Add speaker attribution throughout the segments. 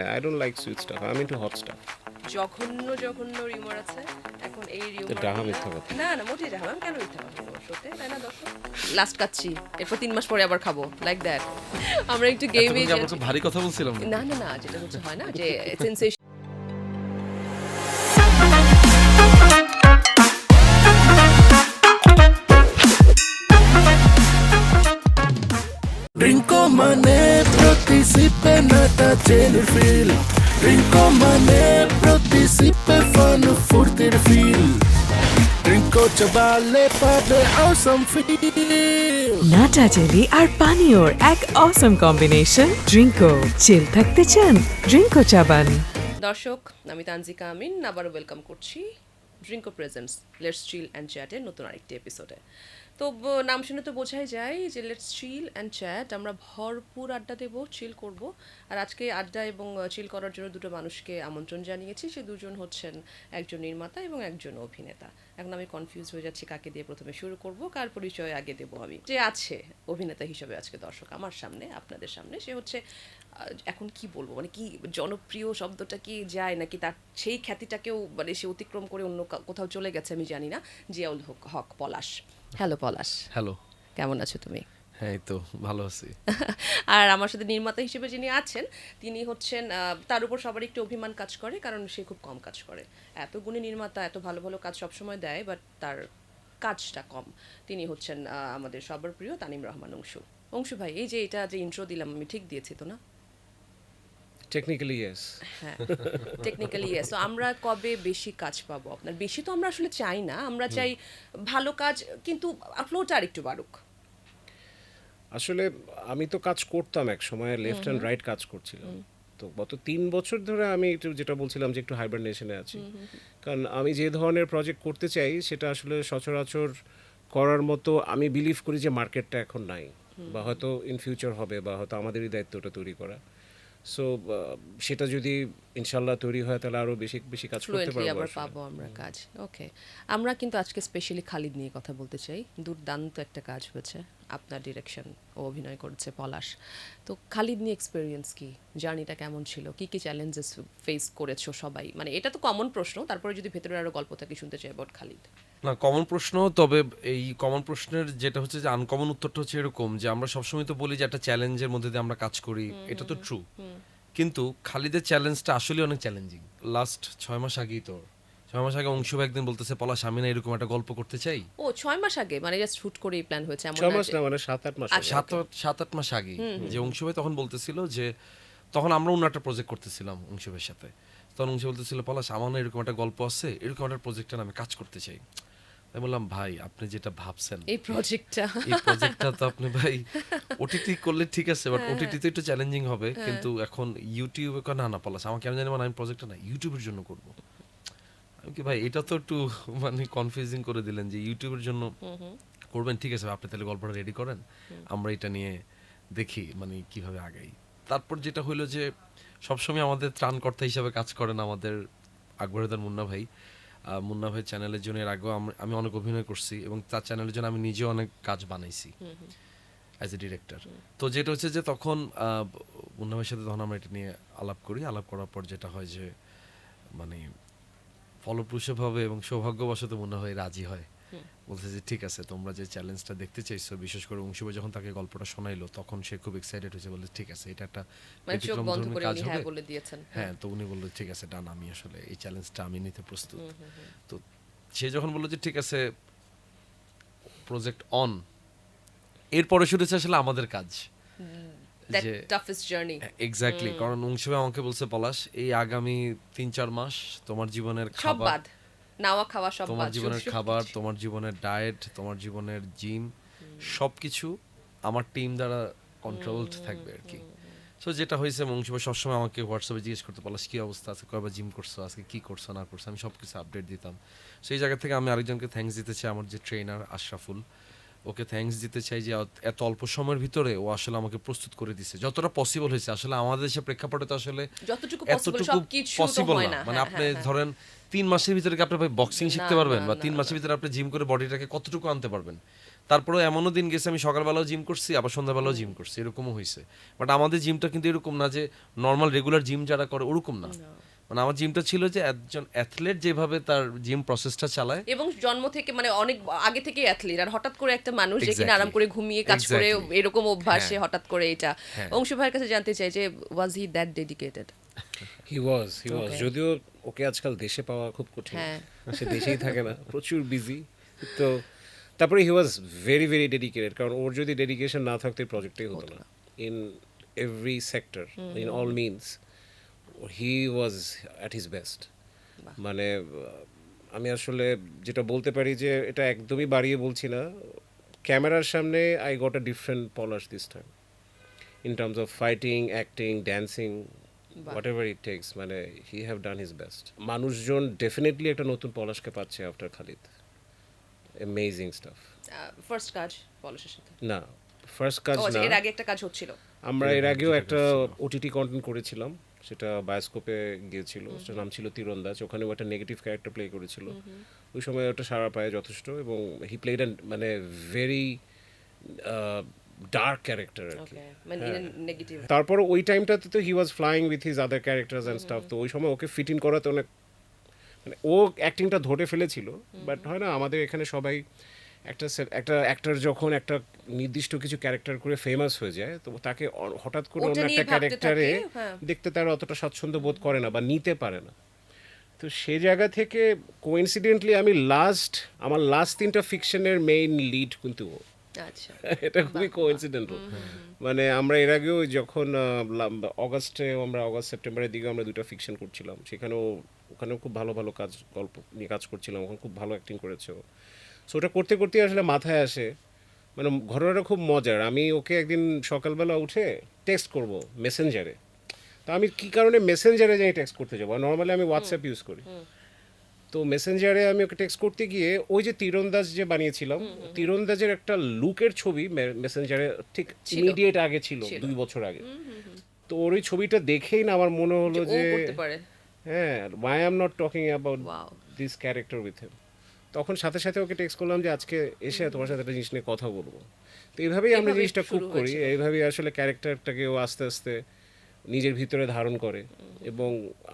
Speaker 1: I don't like sweet stuff. I'm into hot stuff.
Speaker 2: জঘন্য জঘন্য rumour আছে। এখন এই রিউমার
Speaker 1: ডাহা মিথ্যা কথা।
Speaker 2: না না মোটেই ডাহা আমি কেন মিথ্যা কথা বলব? সত্যি? তাই না দর্শক? লাস্ট কাচ্ছি এরপর তিন মাস পরে আবার খাব। লাইক দ্যাট আমরা একটু গেমে
Speaker 3: ভারী কথা বলছিলাম
Speaker 2: না না না যেটা হচ্ছে হয় না যে sensation
Speaker 4: nata el fil. Rinco Mané participe fan furtir fil. Rinco chavale পাবে awesome feel.
Speaker 5: নাটা জেলি আর পানীয়র এক অসম কম্বিনেশন ড্রিঙ্কো চিল থাকতে চান ড্রিঙ্কো চাবান
Speaker 2: দর্শক আমি তানজিকা আমিন। আবারও ওয়েলকাম করছি। Drinko presents let's chill and চ্যাটের নতুন আরেকটি এপিসোডে তো নাম শুনে তো বোঝাই যায় যে লেটস চিল অ্যান্ড চ্যাট আমরা ভরপুর আড্ডা দেব চিল করব। আর আজকে আড্ডা এবং চিল করার জন্য দুটো মানুষকে আমন্ত্রণ জানিয়েছি। সে দুজন হচ্ছেন একজন নির্মাতা এবং একজন অভিনেতা। এখন আমি কনফিউজ হয়ে যাচ্ছি কাকে দিয়ে প্রথমে শুরু করব, কার পরিচয় আগে দেবো আমি। যে আছে অভিনেতা হিসেবে আজকে দর্শক আমার সামনে, আপনাদের সামনে, সে হচ্ছে এখন কি বলব? মানে কি জনপ্রিয় শব্দটা কি যায় নাকি তার সেই খ্যাতিটাকেও মানে সে অতিক্রম করে অন্য কোথাও চলে গেছে আমি জানি না। জিয়াউল হক হক পলাশ। হ্যালো পলাশ।
Speaker 3: হ্যালো
Speaker 2: কেমন আছো তুমি?
Speaker 3: হ্যাঁ তো ভালো আছি।
Speaker 2: আর আমার সাথে নির্মাতা হিসেবে যিনি আছেন তিনি হচ্ছেন তার উপর সবার একটু অভিমান কাজ করে কারণ সে খুব কম কাজ করে। এত গুণী নির্মাতা এত ভালো ভালো কাজ সবসময় দেয় বাট তার কাজটা কম। তিনি হচ্ছেন আমাদের সবার প্রিয় তানিম রহমান অংশু। অংশু ভাই এই যে এটা যে ইন্ট্রো দিলাম আমি ঠিক দিয়েছি তো না?
Speaker 1: Technically, yes.
Speaker 2: হ্যাঁ টেকনিক্যালি ইয়েস তো আমরা কবে বেশি কাজ পাবো আপনার? বেশি তো আমরা আসলে চাই না আমরা চাই ভালো কাজ কিন্তু ফ্লোটা আর একটু বাড়ুক।
Speaker 1: আসলে আমি তো কাজ করতাম এক সময় লেফট অ্যান্ড রাইট কাজ করছিলাম তো গত তিন বছর ধরে আমি একটু যেটা বলছিলাম যে একটু হাইবারনেশনে আছি। কারণ আমি যে ধরনের প্রজেক্ট করতে চাই সেটা আসলে সচরাচর করার মতো আমি বিলিভ করি যে মার্কেটটা এখন নাই। বা হয়তো ইন ফিউচার হবে বা হয়তো আমাদেরই দায়িত্বটা তৈরি করা। সো সেটা যদি ইনশাল্লাহ তৈরি হয় তাহলে আরও বেশি বেশি কাজ করতে পারব
Speaker 2: আবার পাবো আমরা কাজ। ওকে আমরা কিন্তু আজকে স্পেশালি খালিদ নিয়ে কথা বলতে চাই। দুর্দান্ত একটা কাজ হয়েছে আপনার ডিরেকশন ও অভিনয় করেছে পলাশ। তো খালিদ নিয়ে এক্সপিরিয়েন্স কি? জার্নিটা কেমন ছিল? কি কি চ্যালেঞ্জেস ফেস করেছ সবাই? মানে এটা তো কমন প্রশ্ন তারপরে যদি ভেতরে আরও গল্প থাকে শুনতে চাই অ্যাবাউট খালিদ।
Speaker 3: না কমন প্রশ্ন তবে এই কমন প্রশ্নের যেটা হচ্ছে যে আনকমন উত্তরটা হচ্ছে এরকম যে আমরা সবসময় তো বলি যে একটা চ্যালেঞ্জের মধ্যে দিয়ে আমরা কাজ করি এটা তো ট্রু কিন্তু খালিদের চ্যালেঞ্জটা আসলে অনেক চ্যালেঞ্জিং লাস্ট ছয় মাস আগেই তো ছয় মাস আগে অংশ একদিন বলতেছে পলাশ আমি না এরকম একটা গল্প করতে চাই?
Speaker 2: ও ছয় মাস আগে? মানে জাস্ট শুট করেই প্ল্যান হয়েছে এমন
Speaker 1: ছয় মাস না মানে সাত আট মাস
Speaker 2: আচ্ছা,
Speaker 3: সাত আট- সাত আট মাস আগে। যে তখন বলতেছিল যে তখন আমরা অন্য একটা প্রজেক্ট করতেছিলাম অংশভাইয়ের সাথে। তখন অংশ বলতেছিল পলাশ আমার না এরকম একটা গল্প আছে এরকম একটা প্রজেক্টে আমি কাজ করতে চাই। আমি বললাম ভাই আপনি যেটা ভাবছেন।
Speaker 2: এই প্রজেক্টটা
Speaker 3: এই প্রজেক্টটা তো আপনি ভাই ওটিটি করলে ঠিক আছে বাট ওটিটি তো একটু চ্যালেঞ্জিং হবে কিন্তু এখন ইউটিউবে আমি জানি মানে আমি প্রজেক্টটা না ইউটিউবের জন্য করব। আমি কি ভাই এটা তো একটু মানে কনফিউজিং করে দিলেন যে ইউটিউবের জন্য করবেন ঠিক আছে আপনি তাহলে গল্পটা রেডি করেন আমরা এটা নিয়ে দেখি মানে কীভাবে আগাই। তারপর যেটা হলো যে সবসময় আমাদের ত্রাণকর্তা হিসাবে কাজ করেন আমাদের আকবরদার মুন্না ভাই মুন্না ভাই চ্যানেলের জন্য এর আগেও আমি অনেক অভিনয় করছি এবং তার চ্যানেলের জন্য আমি নিজেও অনেক কাজ বানাইছি। অ্যাজ এ ডিরেক্টর তো যেটা হচ্ছে যে তখন আহ, মুন্না ভাইয়ের সাথে তখন আমরা এটা নিয়ে আলাপ করি। আলাপ করার পর যেটা হয় যে মানে ফলপ্রসূভাবে এবং সৌভাগ্যবশত মুন্না ভাই রাজি হয়। বলছে যে ঠিক আছে তোমরা যে চ্যালেঞ্জটা দেখতে চাইছো বিশেষ করে অংশুভাই যখন তাকে গল্পটা শোনাইলো তখন সে খুব এক্সাইটেড হয়েছে বলে ঠিক আছে এটা একটা
Speaker 2: মানে
Speaker 3: কাজ
Speaker 2: হ্যাঁ
Speaker 3: হবে। হ্যাঁ তো উনি বলল ঠিক আছে ডান আমি আসলে এই চ্যালেঞ্জটা আমি নিতে প্রস্তুত। তো সে যখন বলল যে ঠিক আছে প্রজেক্ট অন এরপরে শুরু হচ্ছে আসলে আমাদের কাজ। এক্স্যাক্টলি কারণ অংশুভাই আমাকে বলছে পলাশ এই আগামী তিন চার মাস তোমার জীবনের খাবার
Speaker 2: নাওয়া খাওয়া সব
Speaker 3: তোমার জীবনের খাবার তোমার জীবনের ডায়েট তোমার জীবনের জিম সবকিছু আমার টিম দ্বারা কন্ট্রোলড থাকবে আর কি। সো যেটা হয়েছে মংশুভাই সবসময় আমাকে হোয়াটসঅ্যাপে জিজ্ঞেস করতে পারলাম কি অবস্থা? আছে কয়বার জিম করছ? আজকে কি করছ? না করছ? আমি সব কিছু আপডেট দিতাম সেই জায়গা থেকে আমি আরেকজনকে থ্যাংকস দিতে চাই আমার যে ট্রেনার আশরাফুল। ওকে থ্যাঙ্কস দিতে চাই যে এত অল্প সময়ের ভিতরে ও আসলে আমাকে প্রস্তুত করে দিছে। যতটা পসিবল হয়েছে আসলে আমাদের দেশের প্রেক্ষাপটে তো আসলে
Speaker 2: যতটুকু তো
Speaker 3: পসিবল না। মানে
Speaker 2: হ্যাঁ,
Speaker 3: আপনি
Speaker 2: হ্যাঁ, হ্যাঁ।
Speaker 3: ধরেন তিন মাসের ভিতরে কি আপনি ভাই বক্সিং শিখতে পারবেন? বা তিন মাসের ভিতরে আপনি জিম করে বডিটাকে কতটুকু আনতে পারবেন? তারপরে এমনও দিন গেছে আমি সকালবেলাও জিম করছি আবার সন্ধ্যাবেলাও জিম করছি এরকমও হয়েছে। বাট আমাদের জিমটা কিন্তু এরকম না যে নর্মাল রেগুলার জিম যারা করে ওরকম না। মানে আমার জিমটা ছিল যে একজন অ্যাথলেট যেভাবে তার জিম প্রসেসটা চালায়।
Speaker 2: এবং জন্ম থেকে মানে অনেক আগে থেকে অ্যাথলিট আর হঠাৎ করে একটা মানুষ যে কিনা আরাম করে ঘুমিয়ে কাজ করে এরকম অভ্যাস
Speaker 3: হ্যাঁ।
Speaker 2: হঠাৎ করে এটা।
Speaker 3: হ্যাঁ।
Speaker 2: অংশ ভাইয়ের কাছে জানতে চাই যে ওয়াজ হি দ্যাট ডেডিকেটেড
Speaker 1: হি ওয়াজ হি ওয়াজ যদিও ওকে আজকাল দেশে পাওয়া খুব কঠিন।
Speaker 2: হ্যাঁ।
Speaker 1: সে দেশেই থাকে না প্রচুর বিজি তো তারপরে he was very very dedicated কারণ ওর যদি ডেডিকেশন না থাকতো এই হতো না। In every sector in all means he was at his best মানে আমি আসলে যেটা বলতে পারি যে এটা একদমই বাড়িয়ে বলছি না। ক্যামেরার সামনে I got a different Palash this time in terms of fighting acting dancing,
Speaker 2: বাহ।
Speaker 1: whatever it takes মানে he have done his best মানুষজন ডেফিনেটলি একটা নতুন পলাশকে পাচ্ছে after Khalid amazing stuff
Speaker 2: first কাজ পলাশের সাথে?
Speaker 1: না ফার্স্ট কাজ না।
Speaker 2: এর আগে একটা কাজ হচ্ছিল।
Speaker 1: আমরা এর আগেও একটা ওটিটি কন্টেন্ট করেছিলাম। সেটা বায়োস্কোপে গিয়েছিল সেটার নাম ছিল তীরন্দাজ ওখানেও একটা নেগেটিভ ক্যারেক্টার প্লে করেছিল। ওই সময় ওটা সারা পায় যথেষ্ট এবং হি প্লেড মানে ভেরি ডার্ক ক্যারেক্টার আর কি।
Speaker 2: মানে নেগেটিভ
Speaker 1: তারপর ওই টাইমটাতে তো he was flying with his other characters and stuff তো ওই সময় ওকে ফিট ইন করাতে অনেক মানে ও অ্যাক্টিংটা ধরে ফেলেছিল বাট হয় না আমাদের এখানে সবাই একটা একটা অ্যাক্টর যখন একটা নির্দিষ্ট কিছু ক্যারেক্টার করে ফেমাস হয়ে যায় তো তাকে হঠাৎ করে অন্য একটা ক্যারেক্টারে। দেখতে তারা অতটা স্বাচ্ছন্দ্য বোধ করে না বা নিতে পারে না। তো সে জায়গা থেকে কোইন্সিডেন্টলি আমি লাস্ট আমার লাস্ট তিনটা ফিকশনের মেইন লিড কিন্তু ও।
Speaker 2: আচ্ছা।
Speaker 1: এটা খুবই কোইন্সিডেন্টাল মানে আমরা এর আগেও যখন অগাস্টে আমরা অগাস্ট সেপ্টেম্বরের দিকে আমরা দুটো ফিকশন করছিলাম। সেখানেও ওখানেও খুব ভালো ভালো কাজ গল্প নিয়ে কাজ করছিলাম। ওখানে খুব ভালো অ্যাক্টিং করেছে ও। সো ওটা করতে করতে আসলে মাথায় আসে। মানে ঘটনাটা খুব মজার। আমি ওকে একদিন সকালবেলা উঠে টেক্সট করব মেসেঞ্জারে তা আমি কি কারণে মেসেঞ্জারে যাই টেক্সট করতে যাব? নর্মালি আমি হোয়াটসঅ্যাপ ইউজ করি। তো মেসেঞ্জারে আমি ওকে টেক্সট করতে গিয়ে ওই যে তীরন্দাজ যে বানিয়েছিলাম তীরন্দাজের একটা লুকের ছবি মেসেঞ্জারে ঠিক ইমিডিয়েট আগে ছিল। দুই বছর আগে। তো ওর ওই ছবিটা দেখেই না আমার মনে হলো যে হ্যাঁ why am not talking about this character with him তখন সাথে সাথে ওকে টেক্সট করলাম যে আজকে এসে তোমার সাথে একটা জিনিস নিয়ে কথা বলব। তো এইভাবেই আমরা জিনিসটা খুব করি। এইভাবেই আসলে ক্যারেক্টারটাকে ও আস্তে আস্তে নিজের ভিতরে ধারণ করে। এবং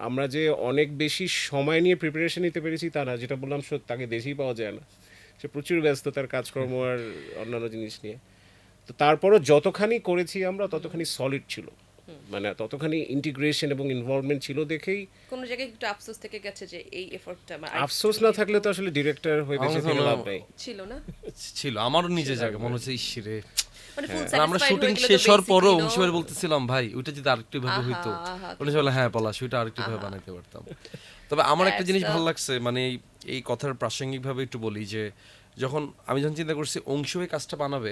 Speaker 1: আমরা যে অনেক বেশি সময় নিয়ে প্রিপারেশন নিতে পেরেছি তা না যেটা বললাম তাকে দেশেই পাওয়া যায় না। সে প্রচুর ব্যস্ত তার কাজকর্ম আর অন্যান্য জিনিস নিয়ে। তো তারপরও যতখানি করেছি আমরা ততখানি সলিড ছিল। মানে ততখানি ইন্টিগ্রেশন এবং ইনভলভমেন্ট ছিল দেখেই
Speaker 2: কোন জায়গায় একটু আফসোস থেকে গেছে যে এই এফর্টটা আমার
Speaker 1: আফসোস না থাকলে তো আসলে ডিরেক্টর হয়ে বেঁচে থেকে লাভ নেই।
Speaker 2: ছিল না?
Speaker 3: ছিল আমারও নিজের জায়গা মনে হচ্ছে ইস রে।
Speaker 2: মানে ফুল
Speaker 3: আর আমরা শুটিং শেষ হওয়ার পরও অংশবার বলতেছিলাম ভাই ওইটা যদি আরেকটু ভাবে হইতো। উনি বলে হ্যাঁ পলাশ ওইটা আরেকটু ভাবে বানাইতে পারতাম। তবে আমার একটা জিনিস ভালো লাগছে মানে এই- এই কথার প্রাসঙ্গিক ভাবে একটু বলি যে যখন আমি যখন চিন্তা করছি অংশ এই কাজটা বানাবে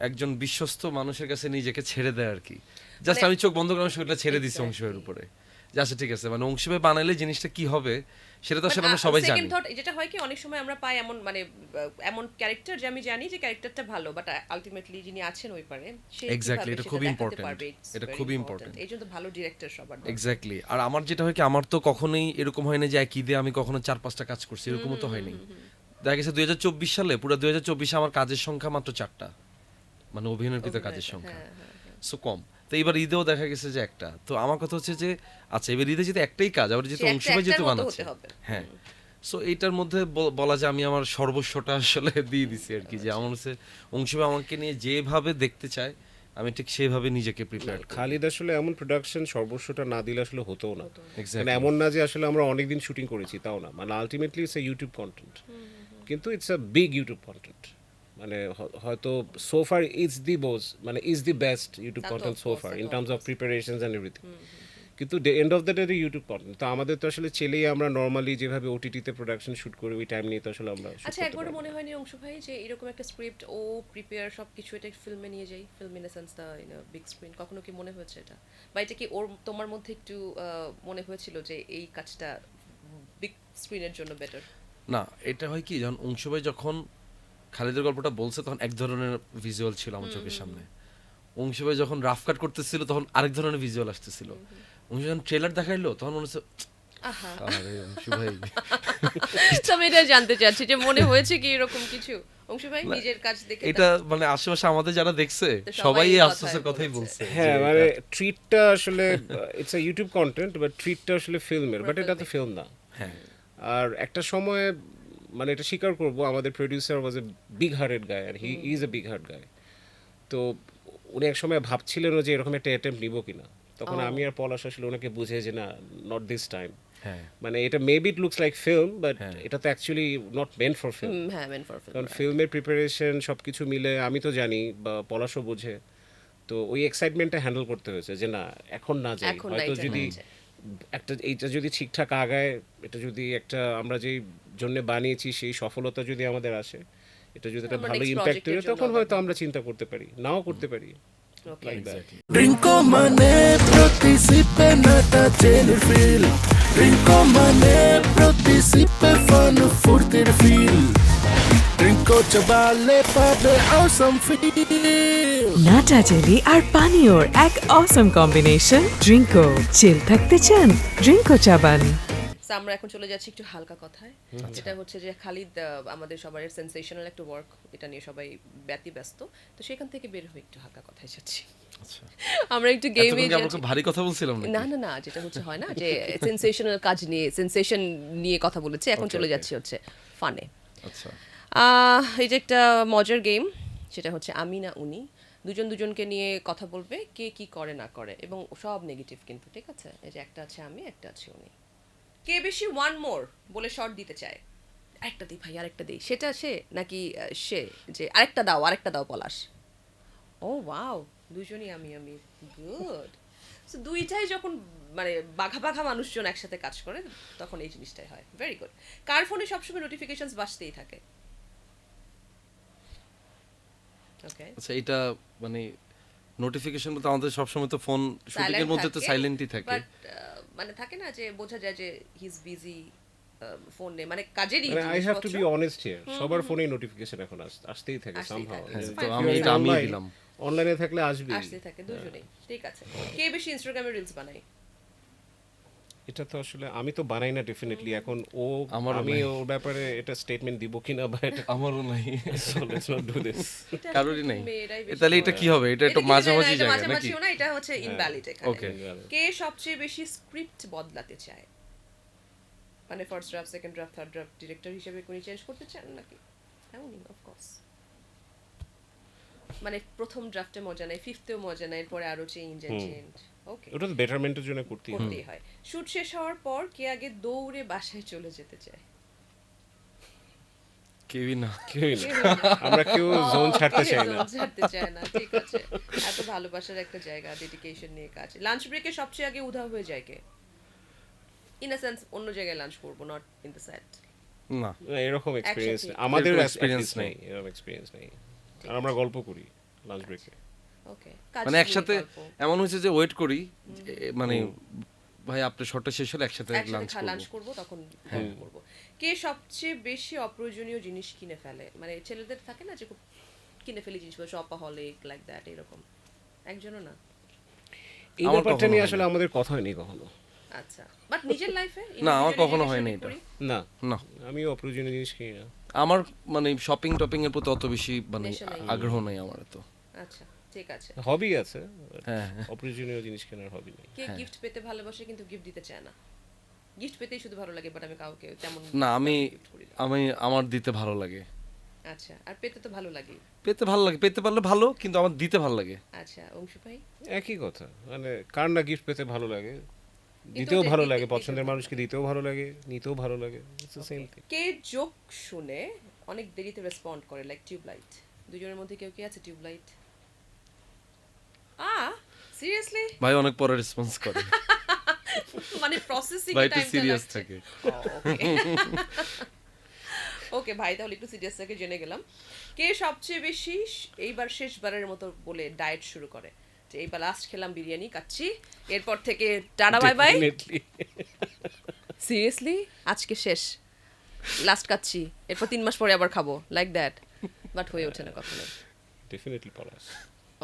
Speaker 3: একজন বিশ্বস্ত মানুষের কাছে নিজেকে ছেড়ে দেয় আর কি জাস্ট আমি চোখ বন্ধ করে শরীরটা ছেড়ে দিছি অংশের উপরে আচ্ছা ঠিক আছে মানে অংশভাবে বানাইলে জিনিসটা কি হবে সেটা তো আসলে আমরা সবাই জানি
Speaker 2: সেকেন্ড থট যেটা হয় কি অনেক সময় আমরা পাই এমন মানে এমন ক্যারেক্টার যে আমি জানি যে ক্যারেক্টারটা ভালো বাট আলটিমেটলি যিনি আছেন ওই পারে কীভাবে
Speaker 3: এটা
Speaker 2: সেটা. পারবে, it's
Speaker 3: এটা
Speaker 2: very
Speaker 3: খুবই
Speaker 2: important.
Speaker 3: important.
Speaker 2: এই জন্য ভালো ডিরেক্টর সবার।
Speaker 3: এক্স্যাক্টলি আর আমার যেটা হয় কি আমার তো কখনোই এরকম হয় না যে একই দিয়ে আমি কখনো চার পাঁচটা কাজ করছি এরকমও তো হয়নি দেখা গেছে দুই হাজার চব্বিশ সালে পুরো দুই হাজার চব্বিশে আমার কাজের সংখ্যা মাত্র চারটা। মানে অভিনয়ের কাজের সংখ্যা।
Speaker 2: হ্যাঁ, হ্যাঁ,
Speaker 3: সো কম। তো এবার ঈদেও দেখা গেছে যে একটা। তো আমার কথা হচ্ছে যে আচ্ছা এবার ঈদে যেহেতু একটাই কাজ আবার যেহেতু
Speaker 2: সে
Speaker 3: অংশভাই যেহেতু বানাচ্ছে। হ্যাঁ। সো এইটার মধ্যে বলা যায় আমি আমার সর্বস্বটা আসলে দিয়ে দিছি আর কি যে আমার হচ্ছে অংশভাই আমাকে নিয়ে যেভাবে দেখতে চায় আমি ঠিক সেভাবে নিজেকে প্রিপেয়ার
Speaker 1: খালিদ আসলে এমন প্রোডাকশন সর্বস্বটা না দিলে আসলে হতো না। মানে এমন না যে আসলে আমরা অনেকদিন শুটিং করেছি তাও না। মানে আলটিমেটলি ইটস ইউটিউব কন্টেন্ট কিন্তু it's a big YouTube content মানে হয়তো so far is the boss মানে is the best YouTube content so far in terms of preparations and everything কিন্তু end of the day YouTube content তো আমাদের তো আসলে চেলেই আমরা নর্মালি যেভাবে ওটিটিতে প্রোডাকশন শুট করি ওই টাইম নিয়ে তো আসলে আমরা
Speaker 2: আচ্ছা
Speaker 1: না।
Speaker 2: মনে হয়নি অংশ ভাই যে এরকম একটা স্ক্রিপ্ট ও প্রিপেয়ার সব কিছু এটা ফিল্মে নিয়ে যাই? Film in sense the in big screen কখনো কি মনে হয়েছে এটা? বা এটা কি ওর তোমার মধ্যে একটু মনে হয়েছিল যে এই কাজটা বিগ স্ক্রিনের জন্য বেটার
Speaker 3: না এটা হয় কি যখন অংশভাই যখন খালিদের গল্পটা বলছে তখন এক ধরনের ভিজুয়াল ছিল আমার চোখের সামনে। অংশভাই যখন রাফ কাট করতেছিল তখন আরেক ধরনের ভিজুয়াল আসতেছিল। অংশ যখন ট্রেলার দেখাইলো তখন মনে হচ্ছে আরে অংশু ভাই
Speaker 2: আমি এটা জানতে চাচ্ছি যে মনে হয়েছে কি এরকম কিছু? অংশু ভাই নিজের কাজ দেখে
Speaker 3: এটা মানে আশেপাশে আমাদের যারা দেখছে
Speaker 2: সবাই এই কথাই
Speaker 3: আফসোসের কথাই
Speaker 2: বলছে।
Speaker 3: বলছে।
Speaker 1: হ্যাঁ মানে ট্রিটটা আসলে it's a YouTube content but ট্রিটটা আসলে ফিল্মের বাট এটা তো ফিল্ম না।
Speaker 3: হ্যাঁ।
Speaker 1: আর একটা সময় মানে এটা স্বীকার করব আমাদের producer was a big hearted guy R he is a big heart guy তো উনি এক সময় ভাবছিলেন যে এরকম একটা অ্যাটেম্প নিব কিনা। তখন আমি আর পলাশ আসলে ওনাকে বুঝে যে না নট দিস টাইম মানে এটা maybe it looks like film but. এটা তো actually not meant for film
Speaker 2: হ্যাঁ
Speaker 1: কারণ ফিল্মের প্রিপারেশন সব কিছু মিলে আমি তো জানি বা পলাশও বোঝে। তো ওই এক্সাইটমেন্টটা হ্যান্ডেল করতে হয়েছে যে না এখন না যাই। হয়তো যদি। একটা এইটা যদি ঠিকঠাক আগায় এটা যদি একটা আমরা যেই জন্য বানিয়েছি সেই সফলতা যদি আমাদের আসে এটা যদি একটা ভালো ইম্প্যাক্ট তৈরি তখন হয়তো আমরা চিন্তা করতে পারি নাও করতে পারি।
Speaker 4: Rinco মানে প্রতি সিপে নাটা জেলের ফিল রিঙ্কো মানে প্রতি সিপে ফান ফুর্তির ফিল রিঙ্কো চাবালে পাবে awesome ফিল
Speaker 5: নাটা জেলি আর পানীয়র এক অসম কম্বিনেশন ড্রিঙ্কো চিল থাকতে চান? ড্রিঙ্কো চাবান
Speaker 2: আমরা এখন চলে যাচ্ছি একটু হালকা কথায়। যেটা হচ্ছে যে খালিদ আমাদের সবার সেন্সেশনাল একটা ওয়ার্ক এটা নিয়ে সবাই ব্যতি ব্যস্ত। তো সেখান থেকে বের হয়ে একটু হালকা কথায় যাচ্ছি।
Speaker 3: আচ্ছা।
Speaker 2: আমরা একটু গেমে
Speaker 3: ভারী কথা বলছিলাম?
Speaker 2: না না না যেটা হচ্ছে হয় না যে সেন্সেশনাল কাজ নিয়ে সেন্সেশন নিয়ে কথা বলেছি। এখন চলে. যাচ্ছি হচ্ছে ফানে
Speaker 3: আচ্ছা।
Speaker 2: এই যে একটা মজার গেম সেটা হচ্ছে আমি না উনি। দুজন দুজনকে নিয়ে কথা বলবে, কে কি করে না করে, এবং সব নেগেটিভ কিন্তু, ঠিক আছে? এই যে একটা আছে আমি, একটা আছে উনি। কে বেশি ওয়ান মোর বলে শর্ট দিতে চায়? আরেকটা দিই ভাই, আরেকটা দিই। সেটা সে নাকি সে যে আরেকটা দাও আরেকটা দাও পলাশ? ও ওয়াও দুজনই আমি আমি। গুড দুইটাই যখন মানে বাঘা বাঘা মানুষজন একসাথে কাজ করে, তখন এই জিনিসটাই হয়। ভেরি গুড কার ফোনে সবসময় নোটিফিকেশনস বাজতেই থাকে? ওকে
Speaker 3: আচ্ছা এটা মানে নোটিফিকেশন বলতে আমাদের সবসময় তো ফোন শুটিং এর মধ্যে তো সাইলেন্টই থাকে।
Speaker 2: বাট মানে থাকে না যে বোঝা যায় যে হি ইজ বিজি ফোনে মানে কাজেরই
Speaker 1: মানে I have to be honest here সবার ফোনে নোটিফিকেশন এখন আস- আসতেই থাকে।
Speaker 3: হ্যাঁ,
Speaker 2: It's
Speaker 3: তো আমি এটা আমিই দিলাম।
Speaker 1: অনলাইনে থাকলে আসবে
Speaker 2: আসতেই থাকে দুজনেই ঠিক আছে। কে বেশি ইনস্টাগ্রামে রিলস বানায়?
Speaker 1: এটা তো আসলে আমি তো বানাই না ডেফিনেটলি এখন ও
Speaker 3: আমার
Speaker 1: আমি ওর ব্যাপারে এটা স্টেটমেন্ট দিব কিনা বা এটা
Speaker 3: আমারও নাই।
Speaker 1: Let's not do this
Speaker 2: এটা
Speaker 3: কারোরই নেই। তাহলে এটা কি হবে? এটা একটু মাঝামাঝি জায়গা নাকি?
Speaker 2: মাঝামাঝিও না? এটা হচ্ছে ইনভ্যালিড এখানে. কে সবচেয়ে বেশি স্ক্রিপ্ট বদলাতে চায়? মানে first draft second draft third draft director হিসেবে কোনি চেঞ্জ করতে চান নাকি? এমনই অফকোর্স মানে প্রথম ড্রাফটে মজা নাই ফিফথেও মজা নাই এরপরে আরও চেঞ্জ এন্ড চেঞ্জ ওকে
Speaker 1: ওটা তো বেটারমেন্টের জন্য করতেই
Speaker 2: করতেই হয়। শুট শেষ হওয়ার পর কে আগে দৌড়ে বাসায় চলে যেতে চায়?
Speaker 3: কেউই না।
Speaker 1: কেউই না। আমরা কেউ জোন ছাড়তে চাই না।
Speaker 2: ছাড়তে চায় না ঠিক আছে। এত ভালোবাসার একটা জায়গা ডেডিকেশন নিয়ে কাজ। লাঞ্চ ব্রেকে সবচেয়ে আগে উধাও হয়ে যায় কে? ইন আ সেন্স অন্য জায়গায় লাঞ্চ করব নট ইন দ্য সেট
Speaker 3: না।
Speaker 1: এরকম এক্সপিরিয়েন্স। আমাদের এক্সপিরিয়েন্স নেই এরকম এক্সপিরিয়েন্স নেই। আর আমরা গল্প করি লাঞ্চ ব্রেকে
Speaker 3: মানে একসাথে এমন হয়েছে যে ওয়েট করি মানে ভাই আপনার শর্টটা শেষ হলে একসাথে লাঞ্চ
Speaker 2: একসাথে লাঞ্চ
Speaker 3: করব।
Speaker 2: করব তখন গল্প করব। কে সবচেয়ে বেশি অপ্রয়োজনীয় জিনিস কিনে ফেলে? মানে ছেলেদের থাকে না যে খুব কিনে ফেলি জিনিস শপাহলিক লাইক দ্যাট এরকম। একজনও না?
Speaker 1: এই
Speaker 3: আমার
Speaker 1: ব্যাপারটা নিয়ে আসলে আমাদের কথা হয়নি কখনো।
Speaker 2: আচ্ছা। বাট নিজের লাইফে
Speaker 3: না, আমার কখনো হয়নি এটা।
Speaker 1: না।
Speaker 3: না।
Speaker 1: আমি অপ্রয়োজনীয় জিনিস কিনি না।
Speaker 3: আমার মানে শপিং টপিং এর প্রতি অত বেশি মানে আগ্রহ নেই আমার তো
Speaker 2: আচ্ছা। ঠিক আছে।
Speaker 1: হবি আছে but
Speaker 3: হ্যাঁ, হ্যাঁ।
Speaker 1: অপ্রয়োজনীয় জিনিস কেনার হবি নেই।
Speaker 2: কে গিফট পেতে ভালোবাসে কিন্তু গিফট দিতে চায় না। গিফট পেতেই শুধু ভালো লাগে বাট আমি কাউকে তেমন
Speaker 3: না আমি। আমি আমার দিতে ভালো লাগে।
Speaker 2: আচ্ছা আর পেতে তো ভালো লাগে
Speaker 3: পেতে ভালো লাগে পেতে পারলে ভালো কিন্তু আমার দিতে ভালো লাগে।
Speaker 2: আচ্ছা অংশু ভাই?
Speaker 1: একই কথা মানে কার না গিফট পেতে ভালো লাগে? দিতেও ভালো লাগে পছন্দের মানুষকে দিতেও ভালো লাগে নিতেও ভালো লাগে সেম
Speaker 2: কে জোক শুনে অনেক দেরিতে রেসপন্ড করে লাইক টিউবলাইট দুজনের মধ্যে কেউ কি আছে টিউবলাইট আ সিরিয়াসলি
Speaker 3: ভাই অনেক পরে রেসপন্স করে।
Speaker 2: মানে প্রসেসিং
Speaker 3: ভাই একটু সিরিয়াস থাকে।
Speaker 2: ওকে ভাই তাহলে একটু সিরিয়াস থেকে জেনে গেলাম। কে সবচেয়ে বেশি এইবার শেষবারের মতো বলে ডায়েট শুরু করে? যে এইবার লাস্ট খেলাম বিরিয়ানি খাচ্ছি এরপর থেকে টাটা বাই বাই সিরিয়াসলি আজকে শেষ। লাস্ট খাচ্ছি এরপর তিন মাস পরে আবার খাব লাইক দ্যাট বাট হয়ে ওঠে না কখনো
Speaker 1: ডেফিনেটলি পলাশ।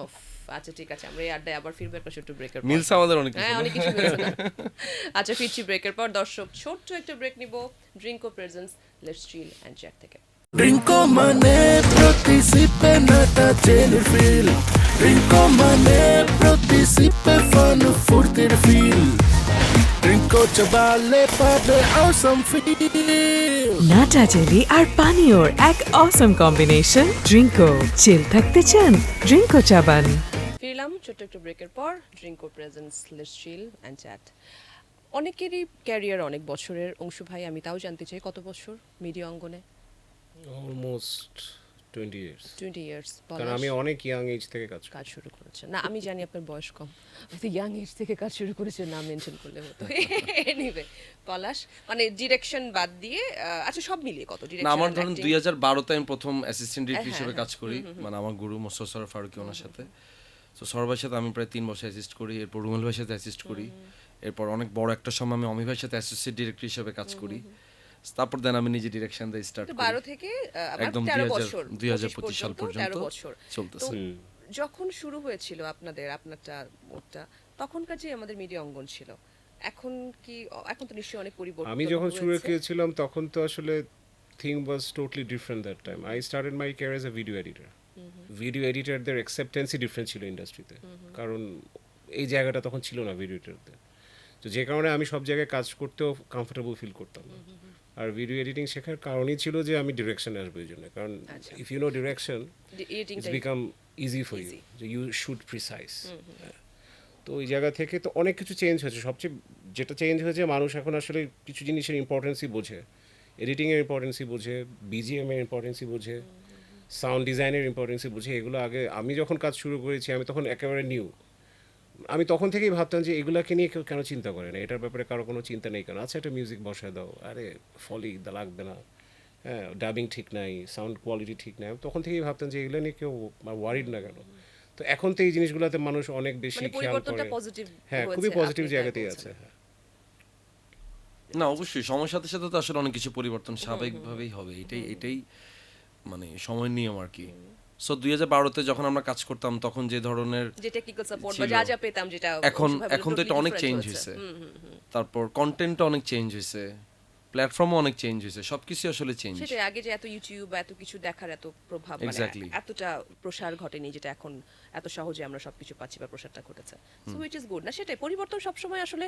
Speaker 2: ওফ আচ্ছা ঠিক আছে আমরা এই আড্ডায় আবার ফিরবো একটা ছোট্ট ব্রেকের পর।
Speaker 3: মিলছে আমাদের অনেক কিছু।
Speaker 2: হ্যাঁ অনেক কিছু মিলছে। না আচ্ছা ফিরছি ব্রেকের পর। দর্শক ছোট্ট একটা ব্রেক নিব। Drink of presence let's chill and chat থেকে।
Speaker 4: Rinco মানে প্রতি সিপে নাটা জেলের ফিল। রিঙ্কো মানে প্রতি সিপে ফান ফুর্তির ফিল রিঙ্কো চবালে পাবে awesome ফিল
Speaker 5: নাটা জেলি আর পানীয়র এক অসম কম্বিনেশন ড্রিঙ্কো চিল থাকতে চান ড্রিঙ্কো চাবান।
Speaker 2: ফিরলাম ছোট্ট একটু ব্রেকের পর drink of presence let's chill and chat অনেকেরই ক্যারিয়ার অনেক বছরের অংশু ভাই আমি তাও জানতে চাই কত বছর মিডিয়া অঙ্গনে?
Speaker 1: Almost twenty years
Speaker 2: twenty years
Speaker 1: কারণ আমি অনেক ইয়াং এজ থেকে কাজ
Speaker 2: কাজ শুরু করেছেন। না আমি জানি আপনার বয়স কম। হয়তো ইয়াং এজ থেকে কাজ শুরু করেছেন নাম মেনশন করলে হতো। এনিওয়ে পলাশ মানে ডিরেকশন বাদ দিয়ে আচ্ছা সব মিলিয়ে কত? ডিরেকশন
Speaker 3: আমার ধরুন দুই হাজার বারোতে আমি প্রথম অ্যাসিস্ট্যান্ট ডিরেক্টর
Speaker 2: হ্যাঁ,
Speaker 3: হিসেবে
Speaker 2: হ্যাঁ,
Speaker 3: কাজ করি। মানে আমার গুরু মোস্তফা ফারুকি ওনার সাথে। তো সরফের সাথে আমি প্রায় তিন বছর অ্যাসিস্ট করি এরপর রুমেল ভাইয়ের সাথে অ্যাসিস্ট করি এরপর অনেক বড় একটা সময় আমি অমি ভাইয়ের সাথে অ্যাসোসিয়েট ডিরেক্টর হিসেবে কাজ করি। তারপর দেন আমি নিজে ডিরেকশন দিয়ে স্টার্ট করি।
Speaker 2: বারো থেকে আহ, আবার
Speaker 3: একদম
Speaker 2: তেরো
Speaker 3: 2000
Speaker 2: বছর
Speaker 3: 2025 সাল পর্যন্ত চলতেছে।
Speaker 2: যখন শুরু হয়েছিল আপনাদের আপনারটা ওটা তখনকার যে আমাদের মিডিয়া অঙ্গন ছিল এখন কি এখন তো নিশ্চয়ই অনেক পরিবর্তন
Speaker 1: আমি যখন শুরু করেছিলাম তখন তো আসলে thing was totally different that time I started my career as a video editor video এডিটরদের অ্যাকসেপ্টেন্সই ডিফারেন্ট ছিল ইন্ডাস্ট্রিতে কারণ এই জায়গাটা তখন ছিল না ভিডিও এডিটরদের তো যে কারণে আমি সব জায়গায় কাজ করতেও কমফোর্টেবল ফিল করতাম না। আর ভিডিও এডিটিং শেখার কারণই ছিল যে আমি ডিরেকশনে আসব এই জন্য। কারণ। If you know direction it's become easy for you যে ইউ শুড প্রিসাইজ তো ওই জায়গা থেকে তো অনেক কিছু চেঞ্জ হয়েছে। সবচেয়ে যেটা চেঞ্জ হয়েছে মানুষ এখন আসলে কিছু জিনিসের ইম্পর্টেন্সই বোঝে। এডিটিংয়ের ইম্পর্টেন্সই বোঝে বিজিএম এর ইম্পর্টেন্সই বোঝে। সাউন্ড ডিজাইনের ইম্পর্টেন্সই বোঝে এগুলো আগে আমি যখন কাজ শুরু করেছি আমি তখন একেবারে নিউ আমি তখন থেকেই ভাবতাম যে এগুলাকে নিয়ে কেউ কেন চিন্তা করে না। এটার ব্যাপারে কারও কোনো চিন্তা নেই কেন? আচ্ছা একটা মিউজিক বসায় দাও। আরে ফলি দা লাগবে না। হ্যাঁ ডাবিং ঠিক নাই সাউন্ড কোয়ালিটি ঠিক নাই। তখন থেকেই ভাবতাম যে এগুলো নিয়ে কেউ ওয়ারিড না কেন? তো এখন তো এই জিনিসগুলোতে মানুষ অনেক বেশি
Speaker 2: মানে
Speaker 1: খেয়াল করে। হ্যাঁ খুবই পজিটিভ জায়গাতেই আছে হ্যাঁ।
Speaker 3: না অবশ্যই। সময়ের সাথে সাথে তো আসলে অনেক কিছু পরিবর্তন স্বাভাবিকভাবেই হবে। এটাই এটাই মানে সময় নিয়ম আর কি। সো দুই হাজার বারোতে যখন আমরা কাজ করতাম তখন যে ধরনের
Speaker 2: যে টেকনিক্যাল সাপোর্ট বা যা যা পেতাম যেটা
Speaker 3: এখন এখন তো এটা অনেক চেঞ্জ।
Speaker 2: হয়েছে।
Speaker 3: তারপর কন্টেন্ট অনেক চেঞ্জ হয়েছে। প্ল্যাটফর্মও অনেক চেঞ্জ হয়েছে সবকিছু আসলে চেঞ্জ
Speaker 2: সেটাই আগে যে এত ইউটিউব এত কিছু দেখার এত প্রভাব মানে এতটা প্রসার ঘটেনি যেটা এখন এত সহজে আমরা সবকিছু পাচ্ছি বা প্রসারটা ঘটেছে। সো ইট ইজ গুড না সেটাই পরিবর্তন সবসময় আসলে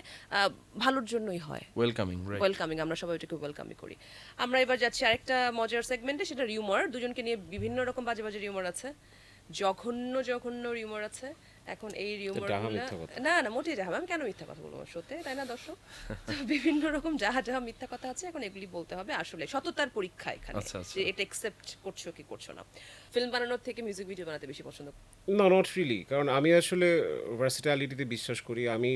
Speaker 2: ভালোর জন্যই হয়।
Speaker 3: ওয়েলকামিং রাইট
Speaker 2: ওয়েলকামিং আমরা সবাই ওটাকে ওয়েলকামই করি। আমরা এবার যাচ্ছি আরেকটা মজার সেগমেন্টে সেটা রিউমার দুজনকে নিয়ে বিভিন্ন রকম বাজে বাজে রিউমার আছে। জঘন্য জঘন্য রিউমার আছে। এখন এই রিউমার। না না মোটেই আমি কেন মিথ্যা কথা বলব? তাই না দর্শক? বিভিন্ন রকম যাহা যাহা মিথ্যা কথা আছে এখন এগুলি বলতে হবে আসলে। সততার পরীক্ষা এখানে
Speaker 3: আচ্ছা, আচ্ছা।
Speaker 2: যে এটা করছ কি করছ না। ফিল্ম বানানোর থেকে মিউজিক ভিডিও বানাতে বেশি পছন্দ
Speaker 1: না নট রিলি কারণ আমি আসলে ভার্সিটালিটিতে বিশ্বাস করি। আমি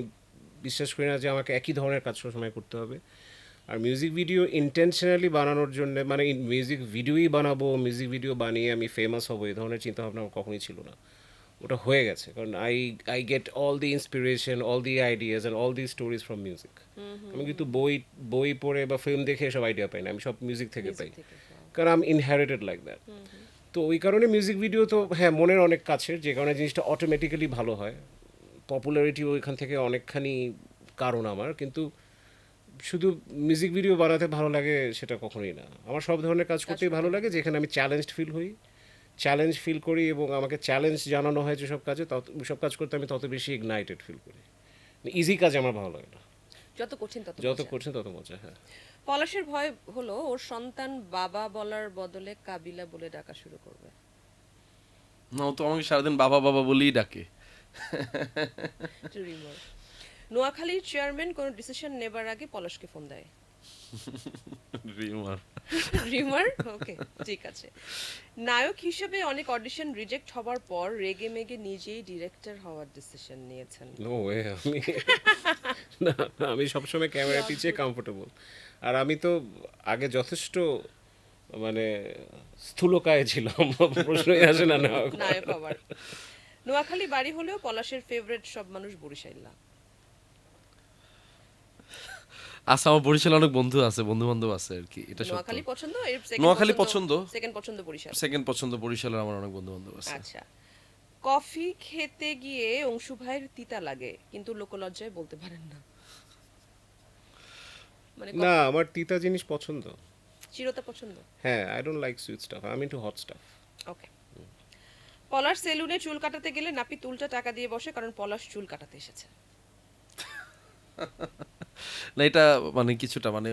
Speaker 1: বিশ্বাস করি না যে আমাকে একই ধরনের কাজ সবসময় করতে হবে। আর মিউজিক ভিডিও ইন্টেনশনালি বানানোর জন্য মানে মিউজিক ভিডিওই বানাবো মিউজিক ভিডিও বানিয়ে আমি ফেমাস হব এই ধরনের চিন্তাভাবনা আমার কখনোই ছিল না। ওটা হয়ে গেছে। কারণ I I get all the inspiration all the ideas and all the stories from music আমি কিন্তু বই বই পড়ে বা ফিল্ম দেখে এসব আইডিয়া পাই না আমি সব মিউজিক থেকে পাই। কারণ আম ইনহেরিটেড লাইক দ্যাট তো ওই কারণে মিউজিক ভিডিও তো হ্যাঁ মনের অনেক কাছের যে কারণে জিনিসটা অটোমেটিক্যালি ভালো হয়। পপুলারিটি ওইখান থেকে অনেকখানি কারণ আমার কিন্তু শুধু মিউজিক ভিডিও বানাতে ভালো লাগে সেটা কখনোই না। আমার সব ধরনের কাজ করতেই ভালো লাগে যেখানে আমি চ্যালেঞ্জড ফিল হই। চ্যালেঞ্জ ফিল করি এবং আমাকে চ্যালেঞ্জ জানানো হয় যেসব কাজে তত সব কাজ করতে আমি তত বেশি ইগনাইটেড ফিল করি। ইজি কাজ আমার ভালো লাগে না।
Speaker 2: যত কঠিন তত
Speaker 1: যত কঠিন তত মজা হ্যাঁ।
Speaker 2: পলাশের ভয় হলো ওর সন্তান বাবা বলার বদলে কাবিলা বলে ডাকা শুরু করবে।
Speaker 3: না তো আমাকে সারাদিন বাবা বাবা বলেই ডাকে।
Speaker 2: নোয়াখালীর চেয়ারম্যান কোনো ডিসিশন নেবার আগে পলাশকে ফোন দেয়।
Speaker 3: রিমার
Speaker 2: রিমার ওকে ঠিক আছে। নায়ক হিসেবে অনেক অডিশন রিজেক্ট হবার পর রেগে মেগে নিজেই ডিরেক্টর হওয়ার ডিসিশন নিয়েছেন।
Speaker 1: নো ওয়ে আমি না আমি সবসময় ক্যামেরা পিছিয়ে কমফোর্টেবল আর আমি তো আগে যথেষ্ট মানে স্থূলকায় ছিলাম। প্রশ্নই আসে না
Speaker 2: নায়ক। হবার নোয়াখালী বাড়ি হলেও পলাশের ফেভারিট সব মানুষ বরিশাইল্লা
Speaker 3: আচ্ছা আমার বরিশালে অনেক বন্ধু আছে বন্ধু বান্ধব আছে আর কি এটা
Speaker 2: নোয়াখালী পছন্দ
Speaker 3: নোয়াখালী পছন্দ।
Speaker 2: সেকেন্ড পছন্দ বরিশাল।
Speaker 3: সেকেন্ড পছন্দ বরিশালের আমার অনেক বন্ধু বান্ধব আছে।
Speaker 2: আচ্ছা। কফি খেতে গিয়ে অংশু ভাইয়ের তিতা লাগে কিন্তু লোকলজ্জায় বলতে পারেন না। মানে
Speaker 1: না আমার তিতা জিনিস পছন্দ।
Speaker 2: চিরতা পছন্দ?
Speaker 1: হ্যাঁ I don't like sweet stuff I mean too hot stuff
Speaker 2: okay Palash সেলুনে চুল কাটাতে গেলে নাপি তুলটা টাকা দিয়ে বসে কারণ পলাশ চুল কাটাতে এসেছে।
Speaker 3: না এটা মানে কিছুটা মানে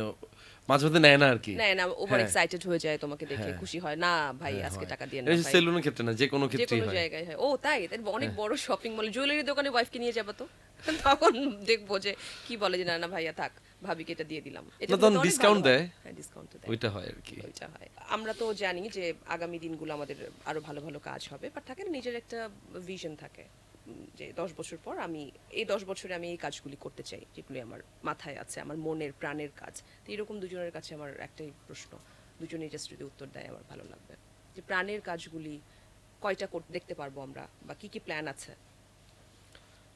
Speaker 3: মাঝে মধ্যে নেয় না আর কি।
Speaker 2: না না ওভার
Speaker 3: হ্যাঁ।
Speaker 2: এক্সাইটেড হয়ে যায় তোমাকে দেখে খুশি হয় না ভাই আজকে টাকা দিয়ে না
Speaker 3: সেলুনের ক্ষেত্রে না যে কোনো
Speaker 2: যে কোনো
Speaker 3: হয়।
Speaker 2: জায়গায় হয়। ও তাই? অনেক
Speaker 3: হ্যাঁ।
Speaker 2: বড় শপিং মল জুয়েলারি দোকানে ওয়াইফকে নিয়ে যাব তো? তখন দেখব যে কি বলে যে না না ভাইয়া থাক ভাবিকে এটা দিয়ে দিলাম। এটা
Speaker 3: তখন
Speaker 2: হয়।
Speaker 3: দেয়।
Speaker 2: হ্যাঁ ডিসকাউন্ট দেয়।
Speaker 3: ওইটা হয় আর কি।
Speaker 2: ওইটা হয়। আমরা তো জানি যে আগামী দিনগুলো আমাদের আরও ভালো ভালো কাজ হবে বাট থাকে না নিজের একটা ভিশন থাকে। যে দশ বছর পর আমি এই দশ বছরে আমি এই কাজগুলি করতে চাই যেগুলি আমার মাথায় আছে আমার মনের প্রাণের কাজ। তো এরকম দুজনের কাছে আমার একটাই প্রশ্ন দুজনেই জাস্ট যদি উত্তর দেয় আমার ভালো লাগবে। যে প্রাণের কাজগুলি কয়টা দেখতে পারব আমরা বা কি কি প্ল্যান আছে?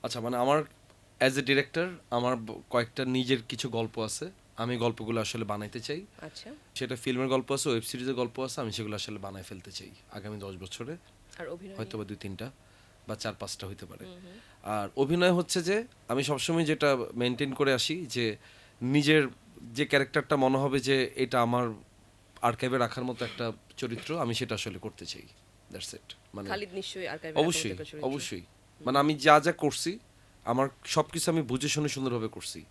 Speaker 3: আচ্ছা মানে আমার অ্যাজ এ ডিরেক্টর আমার কয়েকটা নিজের কিছু গল্প আছে আমি গল্পগুলো আসলে বানাইতে চাই।
Speaker 2: আচ্ছা।
Speaker 3: সেটা ফিল্মের গল্প আছে ওয়েব সিরিজের গল্প আছে আমি সেগুলো আসলে বানাই ফেলতে চাই আগামী দশ বছরে।
Speaker 2: আর অভিনয়
Speaker 3: হয়তো বা দুই তিনটা বা চার পাঁচটা হইতে পারে। আর অভিনয় হচ্ছে যে আমি সবসময় যেটা মেনটেন করে আসি যে নিজের যে ক্যারেক্টারটা মনে হবে যে এটা আমার আর্কাইভে রাখার মতো একটা চরিত্র আমি সেটা আসলে করতে চাই। দ্যাটস ইট মানে
Speaker 2: খালিদ নিশ্চয়ই আর্কাইভে
Speaker 3: অবশ্যই অবশ্যই। মানে আমি যা যা করছি আমার সব কিছু আমি বুঝে শুনে সুন্দরভাবে করছি।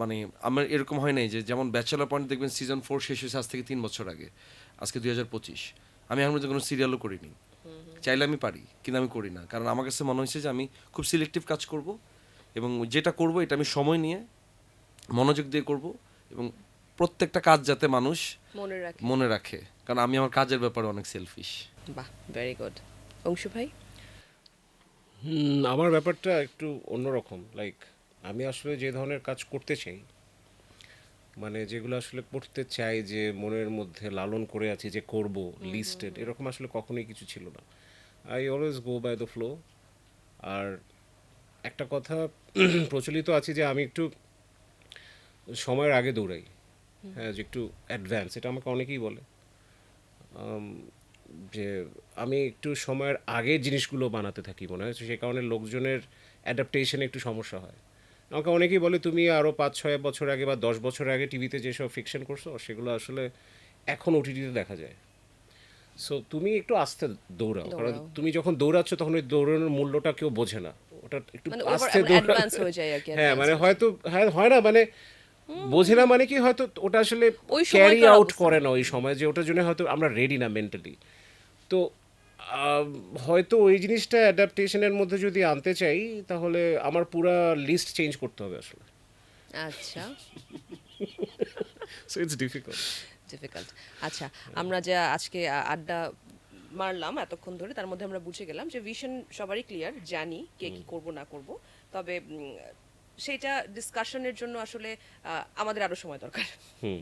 Speaker 3: মানে আমার এরকম হয় নাই যে যেমন ব্যাচেলার পয়েন্ট দেখবেন সিজন ফোর শেষ হয়েছে আজ থেকে তিন বছর আগে আজকে দুই হাজার পঁচিশ। আমি আমার মধ্যে কোনো সিরিয়ালও করিনি। চাইলে আমি পারি কিন্তু আমি করি না। কারণ আমার কাছে মনে হয়েছে যে আমি খুব সিলেক্টিভ কাজ করব এবং যেটা করব এটা আমি সময় নিয়ে মনোযোগ দিয়ে করব এবং প্রত্যেকটা কাজ যাতে মানুষ
Speaker 2: মনে রাখি।
Speaker 3: মনে রাখে। কারণ আমি আমার কাজের ব্যাপারে অনেক সেলফিশ
Speaker 2: বাহ ভেরি গুড অংশু ভাই?
Speaker 1: হুম, আমার ব্যাপারটা একটু অন্যরকম। লাইক আমি আসলে যে ধরনের কাজ করতে চাই মানে যেগুলো আসলে করতে চাই যে মনের মধ্যে লালন করে আছি যে করব লিস্টেড এরকম আসলে কখনোই কিছু ছিল না। I always go by the flow আর একটা কথা প্রচলিত আছে যে আমি একটু সময়ের আগে দৌড়াই। হ্যাঁ যে একটু অ্যাডভান্স এটা আমাকে অনেকেই বলে। যে আমি একটু সময়ের আগে জিনিসগুলো বানাতে থাকি মনে হয়। সে কারণে লোকজনের অ্যাডাপ্টেশনে একটু সমস্যা হয়। আমাকে অনেকেই বলে তুমি আরও পাঁচ ছয় বছর আগে বা দশ বছর আগে টিভিতে যেসব ফিকশন করছ সেগুলো আসলে এখন ওটিটিতে দেখা যায়। সো তুমি একটু আস্তে দৌড়াও। কারণ তুমি যখন দৌড়াচ্ছ তখন ওই দৌড়ানোর মূল্যটা কেউ বোঝে না। ওটা একটু
Speaker 2: মানে
Speaker 1: আস্তে
Speaker 2: advance হয়ে
Speaker 1: মানে হয়তো হ্যাঁ হয় না মানে বোঝে না মানে কি হয়তো ওটা আসলে
Speaker 2: ওই
Speaker 1: ক্যারি আউট করে না ওই সময় যে ওটার জন্য হয়তো আমরা রেডি না মেন্টালি তো হয়তো ওই জিনিসটা অ্যাডাপ্টেশনের মধ্যে যদি আনতে চাই তাহলে আমার পুরা লিস্ট চেঞ্জ করতে হবে আসলে।
Speaker 2: আচ্ছা।
Speaker 1: সো ইটস ডিফিকাল্ট
Speaker 2: ডিফিকাল্ট আচ্ছা আমরা যা আজকে আড্ডা মারলাম এতক্ষণ ধরে তার মধ্যে আমরা বুঝে গেলাম যে ভিশন সবারই ক্লিয়ার জানি কে কি করব না করব। তবে সেটা ডিসকাশনের জন্য আসলে আমাদের আরও সময় দরকার।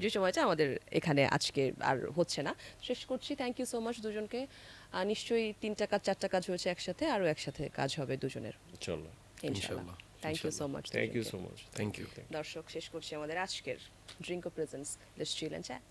Speaker 2: যে সময়টা আমাদের এখানে আজকে আর হচ্ছে না। শেষ করছি। থ্যাংক ইউ সো মাচ দুজনকে। নিশ্চয়ই তিনটা কাজ চারটা কাজ হয়েছে একসাথে আরও একসাথে কাজ হবে দুজনের।
Speaker 1: চলো
Speaker 2: thank you so much
Speaker 1: thank you so much
Speaker 3: thank you
Speaker 2: দর্শক শেষ করছি আমাদের আজকের drink of presence let's chill and chat